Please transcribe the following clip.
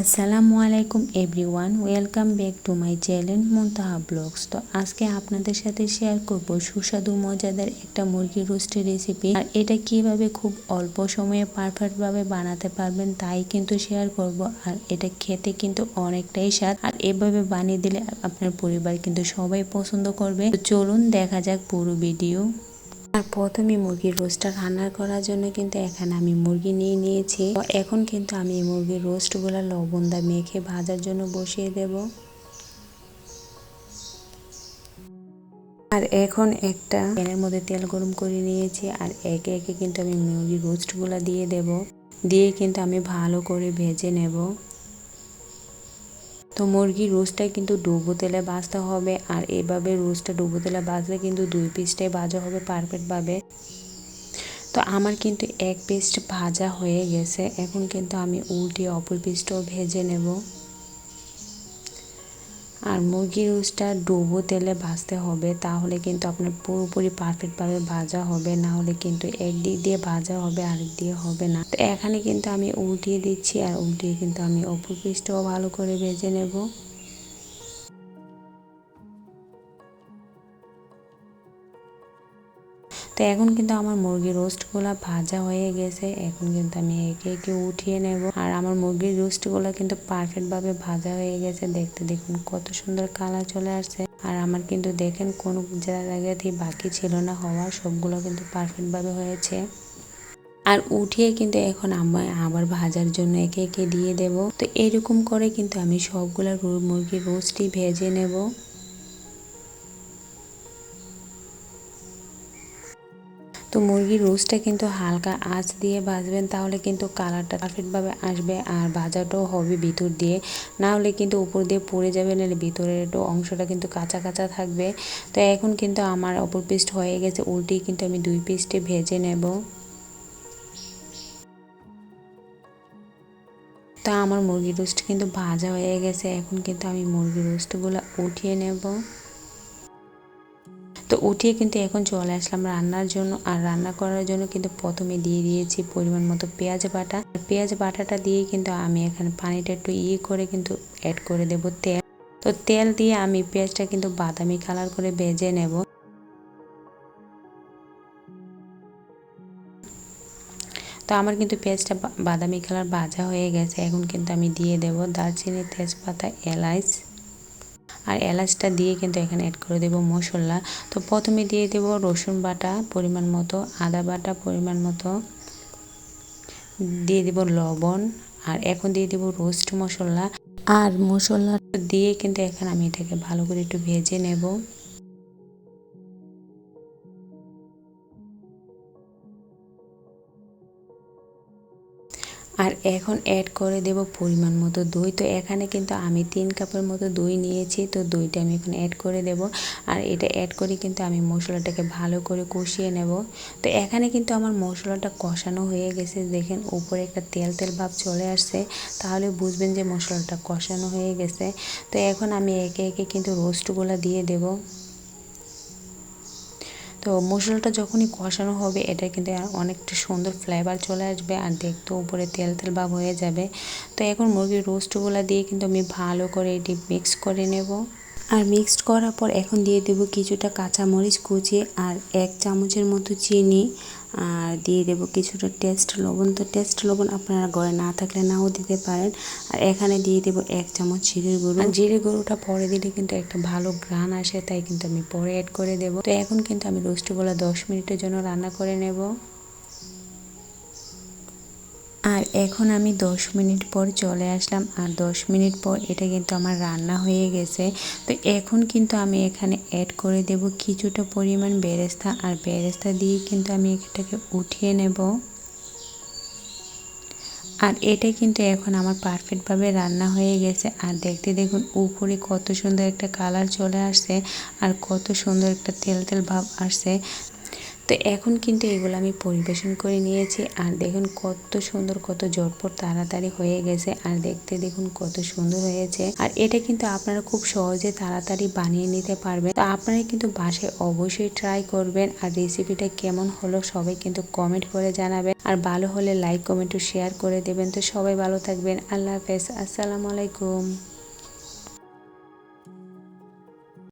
আসসালামু আলাইকুম everyone welcome back to my channel Muntaha vlogs তো আজকে আপনাদের সাথে শেয়ার করব সুস্বাদু, মজাদার একটা মুরগির রোস্টের রেসিপি আর এটা কীভাবে খুব অল্প সময়ে পারফেক্টভাবে বানাতে পারবেন তাই কিন্তু শেয়ার করব। আর এটা খেতে কিন্তু অনেকটাই স্বাদ। আর এভাবে বানিয়ে দিলে আপনার পরিবার কিন্তু সবাই পছন্দ করবে। চলুন দেখা যাক পুরো ভিডিও আর প্রথমে মুরগির রোস্টটা রান্না করার জন্য কিন্তু এখানে আমি মুরগি নিয়ে নিয়েছি। এখন কিন্তু আমি মুরগির রোস্টগুলো লবণ দা মেখে ভাজার জন্য বসিয়ে দেব। আর এখন একটা প্যানের মধ্যে তেল গরম করে নিয়েছি আর একে একে কিন্তু আমি মুরগির রোস্টগুলো দিয়ে দেব। দিয়ে কিন্তু আমি ভালো করে ভেজে নেব। তো মুরগির রোস্টটা কিন্তু ডুবো তেলে ভাজতে হবে আর এভাবে রোস্টটা ডুবো তেলে ভাজলে কিন্তু দুই পিসটাই ভাজা হবে পারফেক্টভাবে তো আমার কিন্তু এক পিস ভাজা হয়ে গেছে, এখন কিন্তু আমি উল্টে অপর পিসটাও ভেজে নেব। আর মুরগির রোস্টটা ডুবো তেলে ভাজতে হবে, তাহলে কিন্তু আপনার পুরোপুরি পারফেক্টভাবে ভাজা হবে, না হলে কিন্তু একদিক দিয়ে ভাজা হবে, আরেক দিয়ে হবে না। তো এখানে কিন্তু আমি উল্টিয়ে দিচ্ছি, আর উল্টিয়ে কিন্তু আমি অপর ভালো করে ভেজে নেব। তো এখন কিন্তু আমার মুরগির রোস্টগুলো ভাজা হয়ে গেছে। এখন কিন্তু আমি একে একে উঠিয়ে নেব। আর আমার মুরগির রোস্টগুলো কিন্তু পারফেক্টভাবে ভাজা হয়ে গেছে। দেখতে দেখুন কত সুন্দর কালার চলে আসছে। আর আমার কিন্তু দেখেন কোনো জায়গাতেই বাকি ছিল না হওয়ার সবগুলো কিন্তু পারফেক্টভাবে হয়েছে। আর উঠিয়ে কিন্তু এখন আমি আবার ভাজার জন্য একে একে দিয়ে দেব। তো এরকম করে কিন্তু আমি সবগুলো মুরগির রোস্টই ভেজে নেব। তো মুরগির রোস্টটা কিন্তু হালকা আঁচ দিয়ে ভাজবেন, তাহলে কিন্তু কালারটা পারফেক্টভাবে আসবে আর ভাজাটাও হবে ভিতর দিয়ে। না হলে কিন্তু উপর দিয়ে পড়ে যাবে, নাহলে ভিতরের অংশটা কিন্তু কাঁচা কাঁচা থাকবে। তো এখন কিন্তু আমার অপর পিসট হয়ে গেছে, উল্টেই কিন্তু আমি দুই পিসটে ভেজে নেব। তা আমার মুরগির রোস্ট কিন্তু ভাজা হয়ে গেছে, এখন কিন্তু আমি মুরগির রোস্টগুলো উঠিয়ে নেব। তো উঠিয়ে কিন্তু এখন চলে আসলাম রান্নার জন্য। আর রান্না করার জন্য কিন্তু প্রথমে দিয়ে দিয়েছি পরিমাণ মতো পেঁয়াজ বাটা। পেঁয়াজ বাটাটা দিয়ে কিন্তু আমি এখানে পানিটা একটু ইয়ে করে কিন্তু অ্যাড করে দেব তেল। তো তেল দিয়ে আমি পেঁয়াজটা কিন্তু বাদামি কালার করে ভেজে নেব। তো আমার কিন্তু পেঁয়াজটা বাদামি কালার ভাজা হয়ে গেছে। এখন কিন্তু আমি দিয়ে দেব দারচিনি, তেজপাতা এলাচ আর এলাচটা দিয়ে কিন্তু এখানে অ্যাড করে দেব মশলা। তো প্রথমে দিয়ে দেব রসুন বাটা পরিমাণ মতো, আদা বাটা পরিমাণ মতো, দিয়ে দেব লবণ, আর এখন দিয়ে দেব রোস্ট মশলা। আর মশলা দিয়ে কিন্তু এখন আমি এটাকে ভালো করে একটু ভেজে নেব। আর এখন অ্যাড করে দেব পরিমাণ মতো দই। তো এখানে কিন্তু আমি তিন কাপের মতো দই নিয়েছি, তো দইটা আমি এখন অ্যাড করে দেব। আর এটা অ্যাড করে কিন্তু আমি মশলাটাকে ভালো করে কষিয়ে নেব। তো এখানে কিন্তু আমার মশলাটা কষানো হয়ে গেছে। দেখেন, উপরে একটা তেল তেল ভাব চলে আসছে। তাহলে বুঝবেন যে মশলাটা কষানো হয়ে গেছে। তো এখন আমি একে একে কিন্তু রোস্টগুলো দিয়ে দেব। তো মশলাটা যখনই কষানো হবে, এটা কিন্তু অনেকটা সুন্দর ফ্লেভার চলে আসবে আর দেখতে উপরে তেল তেল ভাব হয়ে যাবে। তো এখন মুরগির রোস্টগুলো দিয়ে কিন্তু আমি ভালো করে এটি মিক্স করে নেব। আর মিক্সড করার পর এখন দিয়ে দেব কিছুটা কাঁচামরিচ কুচি আর এক চামচের মতো চিনি আর দিয়ে দেব কিছুটা টেস্ট লবণ। তো টেস্ট লবণ আপনারা ঘরে না থাকলে নাও দিতে পারেন। আর এখানে দিয়ে দেব এক চামচ জিরের গুঁড়ো। জিরে গুঁড়োটা পরে দিলে কিন্তু একটা ভালো গ্রান আসে, তাই কিন্তু আমি পরে অ্যাড করে দেব। তো এখন কিন্তু আমি রোস্টগুলো দশ মিনিটের জন্য রান্না করে নেব। এখন আমি 10 মিনিট পর চলে আসলাম আর 10 মিনিট পর এটা কিন্তু আমার রান্না হয়ে গেছে। তো এখন কিন্তু আমি এখানে অ্যাড করে দেব কিছুটা পরিমাণ বেরেস্তা আর বেরেস্তা দিয়ে কিন্তু আমি এটাকে উঠিয়ে নেব। আর এটা কিন্তু এখন আমার পারফেক্টভাবে রান্না হয়ে গেছে। আর দেখতে দেখুন উপরে কত সুন্দর একটা কালার চলে আসছে আর কত সুন্দর একটা তেল তেল ভাব আসছে। তো এখন কিন্তু এগুলো আমি পরিবেশন করে নিয়েছি। আর দেখুন কত সুন্দর, কত জটপট তাড়াতাড়ি হয়ে গেছে। আর দেখতে দেখুন কত সুন্দর হয়েছে। আর এটা কিন্তু আপনারা খুব সহজে তাড়াতাড়ি বানিয়ে নিতে পারবেন। তো আপনারা কিন্তু বাসায় অবশ্যই ট্রাই করবেন। আর রেসিপিটা কেমন হলো সবাই কিন্তু কমেন্ট করে জানাবেন। আর ভালো হলে লাইক কমেন্ট ও শেয়ার করে দেবেন। তো সবাই ভালো থাকবেন। আল্লাহ হাফেজ। আসসালামু আলাইকুম।